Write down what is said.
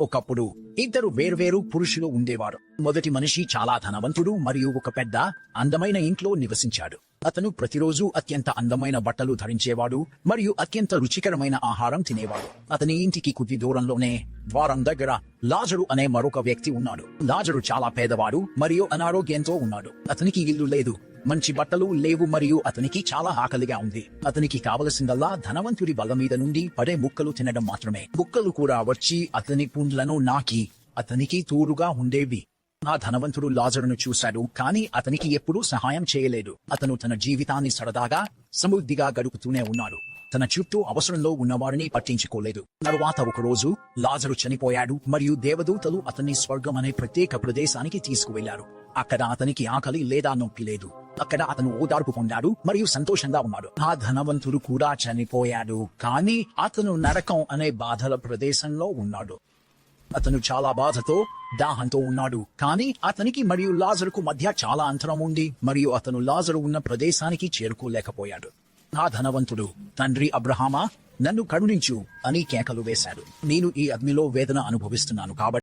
ఒకప్పుడు ఇద్దరు వేర్వేరు పురుషులు ఉండేవారు. మొదటి మనిషి చాలా ధనవంతుడు మరియు ఒక పెద్ద అందమైన ఇంట్లో నివసించాడు. అతను ప్రతిరోజు అత్యంత అందమైన బట్టలు ధరించేవాడు మరియు అత్యంత రుచికరమైన ఆహారం తినేవాడు. అతని ఇంటికి కొద్ది దూరంలోనే ద్వారం దగ్గర లాజరు అనే మరొక వ్యక్తి ఉన్నాడు. లాజరు చాలా పేదవాడు మరియు అనారోగ్యంతో ఉన్నాడు. అతనికి ఇల్లు లేదు. మంచి బట్టలు లేవు మరియు అతనికి చాలా ఆకలిగా ఉంది. అతనికి కావలసిందల్లా ధనవంతుడి బల్ల మీద నుండి పడే ముక్కలు తినడం మాత్రమే. ముక్కలు కూడా వచ్చి అతని పుండ్లను నాకి అతనికి తూరుగా ఉండేవి. ఆ ధనవంతుడు లాజరును చూశాడు కానీ అతనికి ఎప్పుడూ సహాయం చేయలేదు. అతను తన జీవితాన్ని సరదాగా సమృద్ధిగా గడుపుతూనే ఉన్నాడు. తన చుట్టూ అవసరంలో ఉన్నవారిని పట్టించుకోలేదు. తరువాత ఒకరోజు లాజరు చనిపోయాడు మరియు దేవదూతలు అతన్ని స్వర్గం అనే ప్రత్యేక ప్రదేశానికి తీసుకువెళ్ళారు అక్కడ అతనికి ఆకలి లేదా నొప్పి లేదు. అక్కడ అతను ఓదార్పు పొందాడు మరియు సంతోషంగా ఉన్నాడు. ఆ ధనవంతుడు కూడా చనిపోయాడు కానీ అతను నరకం అనే బాధల ప్రదేశంలో ఉన్నాడు. అతను చాలా బాధతో దాహంతో ఉన్నాడు కానీ అతనికి మరియు లాజరుకు మధ్య చాలా అంతరం ఉంది మరియు అతను లాజరు ఉన్న ప్రదేశానికి చేరుకోలేకపోయాడు. ఆ ధనవంతుడు తండ్రి అబ్రహామా నన్ను కరుణించు అని కేకలు వేశాడు. నేను ఈ అగ్నిలో వేదన అనుభవిస్తున్నాను కాబట్టి